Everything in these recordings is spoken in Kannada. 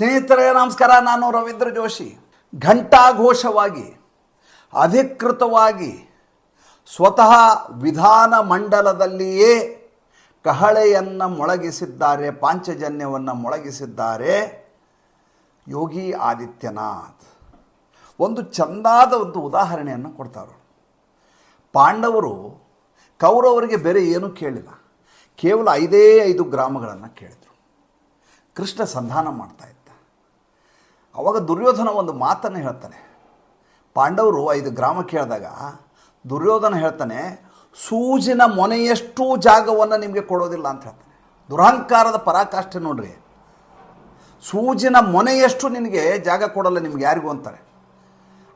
ಸ್ನೇಹಿತರೇ, ನಮಸ್ಕಾರ. ನಾನು ರವೀಂದ್ರ ಜೋಶಿ. ಘಂಟಾಘೋಷವಾಗಿ, ಅಧಿಕೃತವಾಗಿ ಸ್ವತಃ ವಿಧಾನ ಮಂಡಲದಲ್ಲಿಯೇ ಕಹಳೆಯನ್ನು ಮೊಳಗಿಸಿದ್ದಾರೆ, ಪಾಂಚಜನ್ಯವನ್ನು ಮೊಳಗಿಸಿದ್ದಾರೆ ಯೋಗಿ ಆದಿತ್ಯನಾಥ್. ಒಂದು ಚಂದಾದ ಒಂದು ಉದಾಹರಣೆಯನ್ನು ಕೊಡ್ತಾರೆ ಪಾಂಡವರು ಕೌರವರಿಗೆ ಬೇರೆ ಏನೂ ಕೇಳಿಲ್ಲ. ಕೇವಲ ಐದೇ ಐದು ಗ್ರಾಮಗಳನ್ನು ಕೇಳಿದರು. ಕೃಷ್ಣ ಸಂಧಾನ ಮಾಡ್ತಾ ಇದ್ದ. ಅವಾಗ ದುರ್ಯೋಧನ ಒಂದು ಮಾತನ್ನು ಹೇಳ್ತಾನೆ. ಪಾಂಡವರು ಐದು ಗ್ರಾಮ ಕೇಳಿದಾಗ ದುರ್ಯೋಧನ ಹೇಳ್ತಾನೆ, ಸೂಜಿನ ಮೊನೆಯಷ್ಟು ಜಾಗವನ್ನು ನಿಮಗೆ ಕೊಡೋದಿಲ್ಲ ಅಂತ ಹೇಳ್ತಾನೆ. ದುರಹಂಕಾರದ ಪರಾಕಾಷ್ಠೆ ನೋಡ್ರಿ. ಸೂಜಿನ ಮೊನೆಯಷ್ಟು ನಿನಗೆ ಜಾಗ ಕೊಡಲ್ಲ ನಿಮ್ಗೆ ಯಾರಿಗೂ ಅಂತಾರೆ.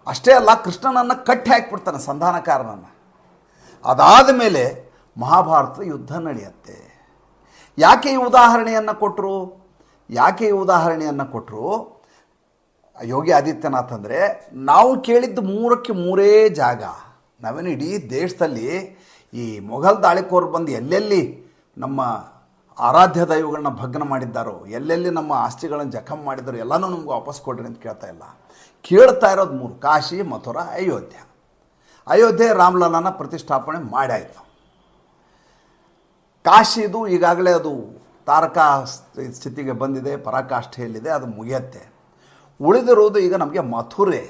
ಅಷ್ಟೇ ಅಲ್ಲ, ಕೃಷ್ಣನನ್ನು ಕಟ್ಟಿ ಹಾಕಿಬಿಡ್ತಾನೆ, ಸಂಧಾನಕಾರನನ್ನು. ಅದಾದ ಮೇಲೆ ಮಹಾಭಾರತ ಯುದ್ಧ ನಡೆಯುತ್ತೆ. ಯಾಕೆ ಈ ಉದಾಹರಣೆಯನ್ನು ಕೊಟ್ಟರು ಯಾಕೆ ಈ ಉದಾಹರಣೆಯನ್ನು ಕೊಟ್ಟರು ಯೋಗಿ ಆದಿತ್ಯನಾಥ್ ಅಂದರೆ, ನಾವು ಕೇಳಿದ್ದು ಮೂರಕ್ಕೆ ಮೂರೇ ಜಾಗ. ನಾವೇನು ಇಡೀ ದೇಶದಲ್ಲಿ ಈ ಮೊಘಲ್ ದಾಳಿಕೋರು ಬಂದು ಎಲ್ಲೆಲ್ಲಿ ನಮ್ಮ ಆರಾಧ್ಯ ದೈವಗಳನ್ನ ಭಗ್ನ ಮಾಡಿದ್ದಾರೋ, ಎಲ್ಲೆಲ್ಲಿ ನಮ್ಮ ಆಸ್ತಿಗಳನ್ನು ಜಖಮ್ ಮಾಡಿದ್ದಾರೋ, ಎಲ್ಲನೂ ನಮ್ಗೆ ವಾಪಸ್ ಕೊಡ್ರಿ ಅಂತ ಕೇಳ್ತಾ ಇಲ್ಲ. ಕೇಳ್ತಾ ಇರೋದು ಮೂರು, ಕಾಶಿ, ಮಥುರಾ, ಅಯೋಧ್ಯ. ಅಯೋಧ್ಯೆ ರಾಮಲಲ್ಲನ ಪ್ರತಿಷ್ಠಾಪನೆ ಮಾಡಾಯಿತು. ಕಾಶಿದು ಈಗಾಗಲೇ ಅದು ತಾರಕಾ ಸ್ಥಿತಿಗೆ ಬಂದಿದೆ, ಪರಾಕಾಷ್ಠೆಯಲ್ಲಿದೆ, ಅದು ಮುಗಿಯತ್ತೆ. ಉಳಿದಿರುವುದು ಈಗ ನಮಗೆ ಮಥುರೆ.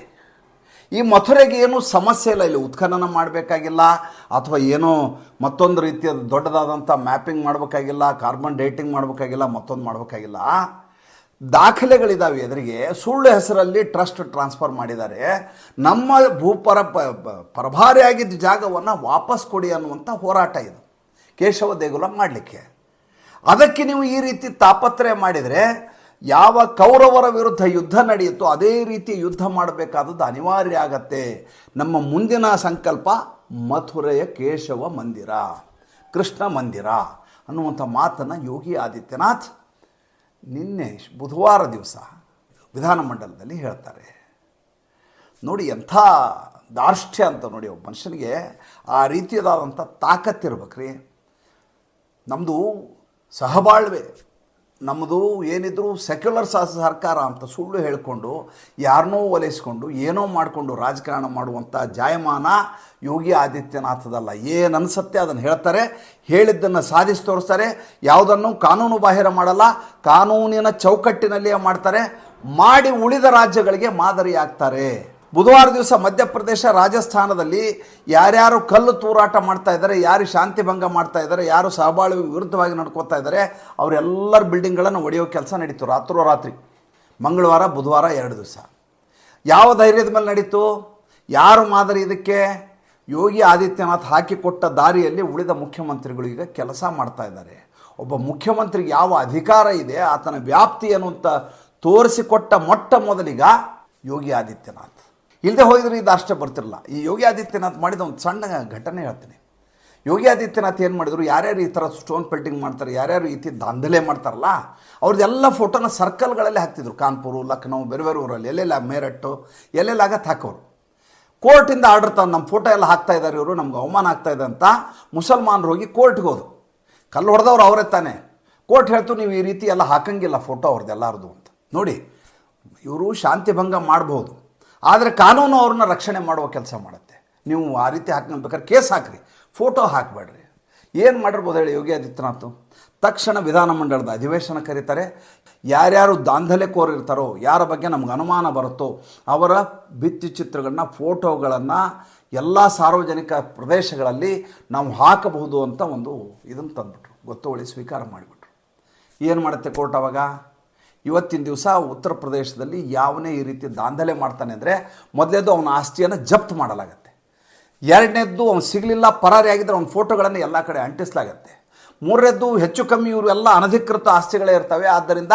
ಈ ಮಥುರೆಗೆ ಏನೂ ಸಮಸ್ಯೆ ಇಲ್ಲ, ಇಲ್ಲಿ ಉತ್ಖನನ ಮಾಡಬೇಕಾಗಿಲ್ಲ, ಅಥವಾ ಏನೋ ಮತ್ತೊಂದು ರೀತಿಯ ದೊಡ್ಡದಾದಂಥ ಮ್ಯಾಪಿಂಗ್ ಮಾಡಬೇಕಾಗಿಲ್ಲ, ಕಾರ್ಬನ್ ಡೇಟಿಂಗ್ ಮಾಡಬೇಕಾಗಿಲ್ಲ, ಮತ್ತೊಂದು ಮಾಡಬೇಕಾಗಿಲ್ಲ. ದಾಖಲೆಗಳಿದ್ದಾವೆ ಎದುರಿಗೆ. ಸುಳ್ಳು ಹೆಸರಲ್ಲಿ ಟ್ರಸ್ಟ್ ಟ್ರಾನ್ಸ್ಫರ್ ಮಾಡಿದ್ದಾರೆ. ನಮ್ಮ ಭೂಪರ ಪರಭಾರಿಯಾಗಿದ್ದ ಜಾಗವನ್ನು ವಾಪಸ್ ಕೊಡಿ ಅನ್ನುವಂಥ ಹೋರಾಟ ಇದು. ಕೇಶವ ದೇಗುಲ ಮಾಡಲಿಕ್ಕೆ. ಅದಕ್ಕೆ ನೀವು ಈ ರೀತಿ ತಾಪತ್ರಯ ಮಾಡಿದರೆ ಯಾವ ಕೌರವರ ವಿರುದ್ಧ ಯುದ್ಧ ನಡೆಯುತ್ತೋ ಅದೇ ರೀತಿ ಯುದ್ಧ ಮಾಡಬೇಕಾದದ್ದು ಅನಿವಾರ್ಯ ಆಗತ್ತೆ. ನಮ್ಮ ಮುಂದಿನ ಸಂಕಲ್ಪ ಮಥುರೆಯ ಕೇಶವ ಮಂದಿರ, ಕೃಷ್ಣ ಮಂದಿರ ಅನ್ನುವಂಥ ಮಾತನ್ನು ಯೋಗಿ ಆದಿತ್ಯನಾಥ್ ನಿನ್ನೆ ಬುಧವಾರ ದಿವಸ ವಿಧಾನಮಂಡಲದಲ್ಲಿ ಹೇಳ್ತಾರೆ. ನೋಡಿ ಎಂಥ ದಾರ್ಷ್ಟ್ಯ ಅಂತ ನೋಡಿ ಒಬ್ಬ ಮನುಷ್ಯನಿಗೆ ಆ ರೀತಿಯಾದಂಥ ತಾಕತ್ತಿರ್ಬೇಕ್ರಿ. ನಮ್ಮದು ಸಹಬಾಳ್ವೆ ನಮ್ಮದು ಏನಿದ್ರು ಸೆಕ್ಯುಲರ್ ಸರ್ಕಾರ ಅಂತ ಸುಳ್ಳು ಹೇಳಿಕೊಂಡು ಯಾರನ್ನೋ ಒಲೈಸ್ಕೊಂಡು ಏನೋ ಮಾಡಿಕೊಂಡು ರಾಜಕಾರಣ ಮಾಡುವಂಥ ಜಾಯಮಾನ ಯೋಗಿ ಆದಿತ್ಯನಾಥದಲ್ಲ. ಏನು ಅನಿಸುತ್ತೆ ಅದನ್ನು ಹೇಳ್ತಾರೆ, ಹೇಳಿದ್ದನ್ನು ಸಾಧಿಸಿ ತೋರಿಸ್ತಾರೆ, ಯಾವುದನ್ನು ಕಾನೂನು ಬಾಹಿರ ಮಾಡಲ್ಲ, ಕಾನೂನಿನ ಚೌಕಟ್ಟಿನಲ್ಲಿಯೇ ಮಾಡ್ತಾರೆ, ಮಾಡಿ ಉಳಿದ ರಾಜ್ಯಗಳಿಗೆ ಮಾದರಿಯಾಗ್ತಾರೆ. ಬುಧವಾರ ದಿವಸ ಮಧ್ಯಪ್ರದೇಶ ರಾಜಸ್ಥಾನದಲ್ಲಿ ಯಾರ್ಯಾರು ಕಲ್ಲು ತೂರಾಟ ಮಾಡ್ತಾ ಇದ್ದಾರೆ, ಯಾರು ಶಾಂತಿ ಭಂಗ ಮಾಡ್ತಾ ಇದ್ದಾರೆ, ಯಾರು ಸಹಬಾಳು ವಿರುದ್ಧವಾಗಿ ನಡ್ಕೋತಾ ಇದ್ದಾರೆ, ಅವರೆಲ್ಲರ ಬಿಲ್ಡಿಂಗ್ಗಳನ್ನು ಒಡೆಯೋ ಕೆಲಸ ನಡೀತು ರಾತ್ರೋರಾತ್ರಿ ಮಂಗಳವಾರ, ಬುಧವಾರ ಎರಡು ದಿವಸ. ಯಾವ ಧೈರ್ಯದ ಮೇಲೆ ನಡೀತು? ಯಾರು ಮಾದರಿ ಇದಕ್ಕೆ? ಯೋಗಿ ಆದಿತ್ಯನಾಥ್ ಹಾಕಿಕೊಟ್ಟ ದಾರಿಯಲ್ಲಿ ಉಳಿದ ಮುಖ್ಯಮಂತ್ರಿಗಳು ಈಗ ಕೆಲಸ ಮಾಡ್ತಾ ಇದ್ದಾರೆ. ಒಬ್ಬ ಮುಖ್ಯಮಂತ್ರಿಗೆ ಯಾವ ಅಧಿಕಾರ ಇದೆ, ಆತನ ವ್ಯಾಪ್ತಿ ಅನ್ನುವಂಥ ತೋರಿಸಿಕೊಟ್ಟ ಮೊಟ್ಟ ಮೊದಲಿಗ ಯೋಗಿ ಆದಿತ್ಯನಾಥ್. ಇಲ್ಲದೆ ಹೋಗಿದ್ರೆ ಇದು ಅಷ್ಟೇ ಬರ್ತಿರಲ್ಲ. ಈ ಯೋಗಿ ಆದಿತ್ಯನಾಥ್ ಮಾಡಿದ ಒಂದು ಸಣ್ಣ ಘಟನೆ ಹೇಳ್ತೀನಿ. ಯೋಗಿ ಆದಿತ್ಯನಾಥ್ ಏನು ಮಾಡಿದ್ರು? ಯಾರ್ಯಾರು ಈ ಥರ ಸ್ಟೋನ್ ಪೆಲ್ಟಿಂಗ್ ಮಾಡ್ತಾರೆ, ಯಾರ್ಯಾರು ಈ ರೀತಿ ದಾಂಧಲೆ ಮಾಡ್ತಾರಲ್ಲ, ಅವ್ರದ್ದೆಲ್ಲ ಫೋಟೋನ ಸರ್ಕಲ್ಗಳಲ್ಲಿ ಹಾಕ್ತಿದ್ರು. ಕಾನ್ಪುರ, ಲಕ್ನೋ, ಬೇರೆ ಬೇರೆ ಊರಲ್ಲಿ, ಎಲ್ಲೆಲ್ಲ ಮೇರಟ್ಟು, ಎಲ್ಲೆಲ್ಲ ಆಗತ್ತೆ ಹಾಕೋರು. ಕೋರ್ಟಿಂದ ಆರ್ಡರ್ ತಂದು ನಮ್ಮ ಫೋಟೋ ಎಲ್ಲ ಹಾಕ್ತಾ ಇದ್ದಾರೆ ಇವರು, ನಮ್ಗೆ ಅವಮಾನ ಆಗ್ತಾ ಇದೆ ಅಂತ ಮುಸಲ್ಮಾನರು ಹೋಗಿ ಕೋರ್ಟ್ಗೆ ಹೋದ್ರು. ಕಲ್ಲು ಹೊಡೆದವ್ರು ಅವರೇ ತಾನೆ. ಕೋರ್ಟ್ ಹೇಳ್ತು, ನೀವು ಈ ರೀತಿ ಎಲ್ಲ ಹಾಕಂಗಿಲ್ಲ ಫೋಟೋ ಅವ್ರದ್ದು ಎಲ್ಲರದು ಅಂತ. ನೋಡಿ, ಇವರು ಶಾಂತಿ ಭಂಗ ಮಾಡ್ಬೋದು. ಆದರೆ ಕಾನೂನು ಅವ್ರನ್ನ ರಕ್ಷಣೆ ಮಾಡುವ ಕೆಲಸ ಮಾಡುತ್ತೆ. ನೀವು ಆ ರೀತಿ ಹಾಕ್ಕೊಳ್ಬೇಕಾದ್ರೆ ಕೇಸ್ ಹಾಕ್ರಿ, ಫೋಟೋ ಹಾಕಬೇಡ್ರಿ. ಏನು ಮಾಡಿರ್ಬೋದು ಹೇಳಿ ಯೋಗಿ ಆದಿತ್ಯನಾಥ್? ತಕ್ಷಣ ವಿಧಾನಮಂಡಲದ ಅಧಿವೇಶನ ಕರೀತಾರೆ. ಯಾರ್ಯಾರು ದಾಂಧಲೆ ಕೋರಿರ್ತಾರೋ ಯಾರ ಬಗ್ಗೆ ನಮ್ಗೆ ಅನುಮಾನ ಬರುತ್ತೋ, ಅವರ ಭಿತ್ತಿಚಿತ್ರಗಳನ್ನ ಫೋಟೋಗಳನ್ನು ಎಲ್ಲ ಸಾರ್ವಜನಿಕ ಪ್ರದೇಶಗಳಲ್ಲಿ ನಾವು ಹಾಕಬಹುದು ಅಂತ ಒಂದು ಇದನ್ನು ತಂದುಬಿಟ್ರು. ಗೊತ್ತುವಳಿ ಸ್ವೀಕಾರ ಮಾಡಿಬಿಟ್ರು. ಏನು ಮಾಡುತ್ತೆ ಕೋರ್ಟ್ ಅವಾಗ? ಇವತ್ತಿನ ದಿವಸ ಉತ್ತರ ಪ್ರದೇಶದಲ್ಲಿ ಯಾವನೇ ಈ ರೀತಿ ದಾಂಧಲೆ ಮಾಡ್ತಾನೆ ಅಂದರೆ ಮೊದಲೇದು ಅವನ ಆಸ್ತಿಯನ್ನು ಜಪ್ತ್ ಮಾಡಲಾಗತ್ತೆ. ಎರಡನೇದ್ದು ಅವ್ನು ಸಿಗಲಿಲ್ಲ, ಪರಾರಿ ಆಗಿದ್ದರೆ ಅವ್ನ ಫೋಟೋಗಳನ್ನು ಎಲ್ಲ ಕಡೆ ಅಂಟಿಸಲಾಗತ್ತೆ. ಮೂರನೇದ್ದು ಹೆಚ್ಚು ಕಮ್ಮಿ ಇವರು ಎಲ್ಲ ಅನಧಿಕೃತ ಆಸ್ತಿಗಳೇ ಇರ್ತವೆ, ಆದ್ದರಿಂದ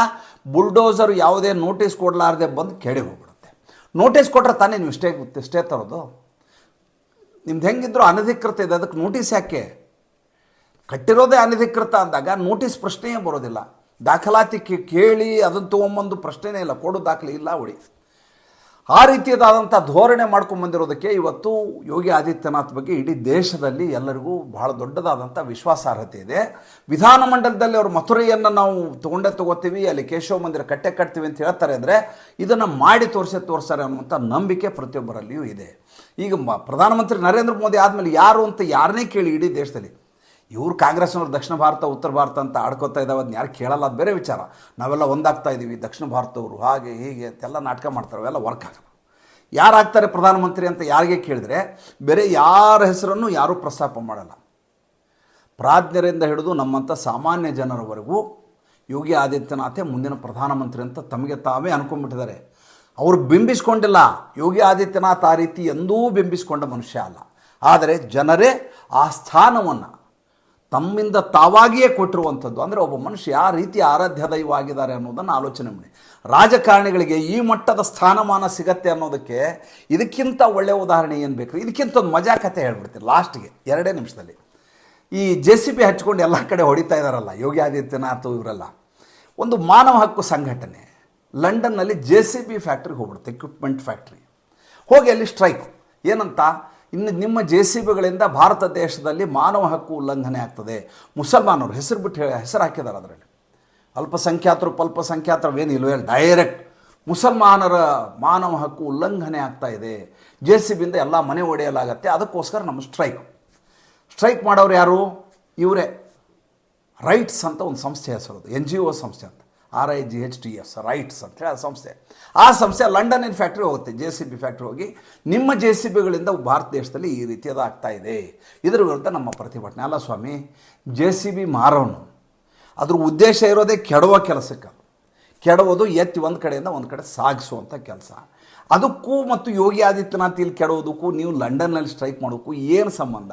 ಬುಲ್ಡೋಸರ್ ಯಾವುದೇ ನೋಟಿಸ್ ಕೊಡಲಾರದೆ ಬಂದು ಕೆಡೆ ಹೋಗ್ಬಿಡುತ್ತೆ. ನೋಟಿಸ್ ಕೊಟ್ಟರೆ ತಾನೇ ನೀವು ಇಷ್ಟೇ ಇಷ್ಟೇ ತರೋದು? ನಿಮ್ದು ಹೆಂಗಿದ್ರು ಅನಧಿಕೃತ ಇದೆ, ಅದಕ್ಕೆ ನೋಟಿಸ್ ಯಾಕೆ? ಕಟ್ಟಿರೋದೇ ಅನಧಿಕೃತ ಅಂದಾಗ ನೋಟಿಸ್ ಪ್ರಶ್ನೆಯೇ ಬರೋದಿಲ್ಲ. ದಾಖಲಾತಿ ಕೇಳಿ ಅದನ್ನು ತೊಗೊಂಬಂದು ಪ್ರಶ್ನೆನೇ ಇಲ್ಲ, ಕೊಡು ದಾಖಲೆ ಇಲ್ಲ ಉಳಿ ಆ ರೀತಿಯದಾದಂಥ ಧೋರಣೆ ಮಾಡ್ಕೊಂಡು ಬಂದಿರೋದಕ್ಕೆ ಇವತ್ತು ಯೋಗಿ ಆದಿತ್ಯನಾಥ್ ಬಗ್ಗೆ ಇಡೀ ದೇಶದಲ್ಲಿ ಎಲ್ಲರಿಗೂ ಬಹಳ ದೊಡ್ಡದಾದಂಥ ವಿಶ್ವಾಸಾರ್ಹತೆ ಇದೆ. ವಿಧಾನಮಂಡಲದಲ್ಲಿ ಅವರು ಮಥುರೆಯನ್ನು ನಾವು ತೊಗೊಂಡೇ ತಗೋತೀವಿ, ಅಲ್ಲಿ ಕೇಶವ ಮಂದಿರ ಕಟ್ಟೆ ಕಟ್ತೀವಿ ಅಂತ ಹೇಳ್ತಾರೆ ಅಂದರೆ ಇದನ್ನು ಮಾಡಿ ತೋರಿಸೇ ತೋರಿಸ್ತಾರೆ ಅನ್ನುವಂಥ ನಂಬಿಕೆ ಪ್ರತಿಯೊಬ್ಬರಲ್ಲಿಯೂ ಇದೆ. ಈಗ ಪ್ರಧಾನಮಂತ್ರಿ ನರೇಂದ್ರ ಮೋದಿ ಆದಮೇಲೆ ಯಾರು ಅಂತ ಯಾರನ್ನೇ ಕೇಳಿ ಇಡೀ ದೇಶದಲ್ಲಿ. ಇವ್ರು ಕಾಂಗ್ರೆಸ್ನವ್ರು ದಕ್ಷಿಣ ಭಾರತ, ಉತ್ತರ ಭಾರತ ಅಂತ ಆಡ್ಕೋತಾ ಇದ್ದಾವೆ ಅದನ್ನ ಯಾರು ಕೇಳಲ್ಲ, ಅದು ಬೇರೆ ವಿಚಾರ. ನಾವೆಲ್ಲ ಒಂದಾಗ್ತಾ ಇದ್ದೀವಿ, ದಕ್ಷಿಣ ಭಾರತದವರು ಹಾಗೆ ಹೀಗೆ ಅಂತೆಲ್ಲ ನಾಟಕ ಮಾಡ್ತಾರೆ, ಅವೆಲ್ಲ ವರ್ಕ್ ಆಗಲ್ಲ. ಯಾರಾಗ್ತಾರೆ ಪ್ರಧಾನಮಂತ್ರಿ ಅಂತ ಯಾರಿಗೆ ಕೇಳಿದ್ರೆ, ಬೇರೆ ಯಾರ ಹೆಸರನ್ನು ಯಾರೂ ಪ್ರಸ್ತಾಪ ಮಾಡಲ್ಲ. ಪ್ರಾಜ್ಞರಿಂದ ಹಿಡಿದು ನಮ್ಮಂಥ ಸಾಮಾನ್ಯ ಜನರವರೆಗೂ ಯೋಗಿ ಆದಿತ್ಯನಾಥೇ ಮುಂದಿನ ಪ್ರಧಾನಮಂತ್ರಿ ಅಂತ ತಮಗೆ ತಾವೇ ಅನ್ಕೊಂಡ್ಬಿಟ್ಟಿದ್ದಾರೆ. ಅವರು ಬಿಂಬಿಸ್ಕೊಂಡಿಲ್ಲ. ಯೋಗಿ ಆದಿತ್ಯನಾಥ್ ಆ ರೀತಿ ಎಂದೂ ಬಿಂಬಿಸ್ಕೊಂಡ ಮನುಷ್ಯ ಅಲ್ಲ. ಆದರೆ ಜನರೇ ಆ ಸ್ಥಾನವನ್ನು ತಮ್ಮಿಂದ ತಾವಾಗಿಯೇ ಕೊಟ್ಟಿರುವಂಥದ್ದು. ಅಂದರೆ ಒಬ್ಬ ಮನುಷ್ಯ ಯಾವ ರೀತಿ ಆರಾಧ್ಯ ದೈವ ಆಗಿದ್ದಾರೆ ಅನ್ನೋದನ್ನು ಆಲೋಚನೆ ಮಾಡಿ. ರಾಜಕಾರಣಿಗಳಿಗೆ ಈ ಮಟ್ಟದ ಸ್ಥಾನಮಾನ ಸಿಗತ್ತೆ ಅನ್ನೋದಕ್ಕೆ ಇದಕ್ಕಿಂತ ಒಳ್ಳೆಯ ಉದಾಹರಣೆ ಏನು ಬೇಕು? ಇದಕ್ಕಿಂತ ಒಂದು ಮಜಾ ಕತೆ ಹೇಳ್ಬಿಡ್ತೀನಿ ಲಾಸ್ಟ್ಗೆ ಎರಡೇ ನಿಮಿಷದಲ್ಲಿ. ಈ ಜೆ ಸಿ ಬಿ ಹಚ್ಕೊಂಡು ಎಲ್ಲ ಕಡೆ ಹೊಡಿತಾ ಇದ್ದಾರಲ್ಲ ಯೋಗಿ ಆದಿತ್ಯನಾಥ್ ಇವರೆಲ್ಲ. ಒಂದು ಮಾನವ ಹಕ್ಕು ಸಂಘಟನೆ ಲಂಡನ್ನಲ್ಲಿ ಜೆ ಸಿ ಬಿ ಫ್ಯಾಕ್ಟ್ರಿಗೆ ಹೋಗ್ಬಿಡುತ್ತೆ ಎಕ್ವಿಪ್ಮೆಂಟ್ ಫ್ಯಾಕ್ಟ್ರಿ ಹೋಗಿ ಅಲ್ಲಿ ಸ್ಟ್ರೈಕ್ ಏನಂತ? ಇನ್ನು ನಿಮ್ಮ ಜೆ ಸಿ ಬಿಗಳಿಂದ ಭಾರತ ದೇಶದಲ್ಲಿ ಮಾನವ ಹಕ್ಕು ಉಲ್ಲಂಘನೆ ಆಗ್ತದೆ. ಮುಸಲ್ಮಾನರು ಹೆಸರು ಬಿಟ್ಟು ಹೇಳಿ, ಹೆಸರು ಹಾಕಿದ್ದಾರೆ ಅದರಲ್ಲಿ. ಅಲ್ಪಸಂಖ್ಯಾತರು ಅಲ್ಪಸಂಖ್ಯಾತರು ಏನು ಇಲ್ವೇ ಡೈರೆಕ್ಟ್ ಮುಸಲ್ಮಾನರ ಮಾನವ ಹಕ್ಕು ಉಲ್ಲಂಘನೆ ಆಗ್ತಾ ಇದೆ. ಜೆ ಸಿ ಬಿಯಿಂದ ಎಲ್ಲ ಮನೆ ಒಡೆಯಲಾಗತ್ತೆ, ಅದಕ್ಕೋಸ್ಕರ ನಮ್ಮ ಸ್ಟ್ರೈಕ್. ಸ್ಟ್ರೈಕ್ ಮಾಡೋರು ಯಾರು? ಇವರೇ. ರೈಟ್ಸ್ ಅಂತ ಒಂದು ಸಂಸ್ಥೆ ಹೆಸರು ಎನ್ ಜಿ ಒ ಸಂಸ್ಥೆ ಅಂತ. R I G H T S rights ಅಂತ ಹೇಳಿ ಆ ಸಂಸ್ಥೆ. ಆ ಸಂಸ್ಥೆ ಲಂಡನ್ನಿನ ಫ್ಯಾಕ್ಟ್ರಿ ಹೋಗುತ್ತೆ ಜೆ ಸಿ ಬಿ ಫ್ಯಾಕ್ಟ್ರಿ ಹೋಗಿ. ನಿಮ್ಮ ಜೆ ಸಿ ಬಿಗಳಿಂದ ಭಾರತ ದೇಶದಲ್ಲಿ ಈ ರೀತಿಯಾದ ಆಗ್ತಾ ಇದೆ. ಇದರ ವಿರುದ್ಧ ನಮ್ಮ ಪ್ರತಿಭಟನೆ. ಅಲ್ಲ ಸ್ವಾಮಿ ಜೆ ಸಿ ಬಿ ಮಾರೋನು. ಅದ್ರ ಉದ್ದೇಶ ಇರೋದೇ ಕೆಡುವ ಕೆಲಸಕ್ಕೆ ಕೆಡವೋದು ಎತ್ತಿ ಒಂದು ಕಡೆಯಿಂದ ಒಂದು ಕಡೆ ಸಾಗಿಸುವಂಥ ಕೆಲಸ. ಅದಕ್ಕೂ ಮತ್ತು ಯೋಗಿ ಆದಿತ್ಯನಾಥ್ ಇಲ್ಲಿ ಕೆಡೋದಕ್ಕೂ ನೀವು ಲಂಡನ್ನಲ್ಲಿ ಸ್ಟ್ರೈಕ್ ಮಾಡೋಕ್ಕೂ ಏನು ಸಂಬಂಧ?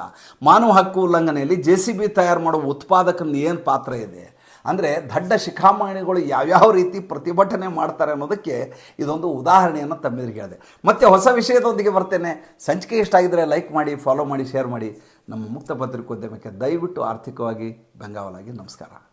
ಮಾನವ ಹಕ್ಕು ಉಲ್ಲಂಘನೆಯಲ್ಲಿ ಜೆ ಸಿ ಬಿ ತಯಾರು ಮಾಡೋ ಉತ್ಪಾದಕನ ಏನು ಪಾತ್ರ ಇದೆ? ಅಂದರೆ ದಡ್ಡ ಶಿಖಾಮಣಿಗಳು ಯಾವ್ಯಾವ ರೀತಿ ಪ್ರತಿಭಟನೆ ಮಾಡ್ತಾರೆ ಅನ್ನೋದಕ್ಕೆ ಇದೊಂದು ಉದಾಹರಣೆಯನ್ನು ತಮ್ಮೆದುರಿಗೆ ಹೇಳಿದೆ. ಮತ್ತು ಹೊಸ ವಿಷಯದೊಂದಿಗೆ ಬರ್ತೇನೆ. ಸಂಚಿಕೆ ಇಷ್ಟ ಆಗಿದ್ದರೆ ಲೈಕ್ ಮಾಡಿ ಫಾಲೋ ಮಾಡಿ ಶೇರ್ ಮಾಡಿ. ನಮ್ಮ ಮುಕ್ತ ಪತ್ರಿಕೋದ್ಯಮಕ್ಕೆ ದಯವಿಟ್ಟು ಆರ್ಥಿಕವಾಗಿ ಬೆಂಗಾವಲಾಗಿ ನಮಸ್ಕಾರ.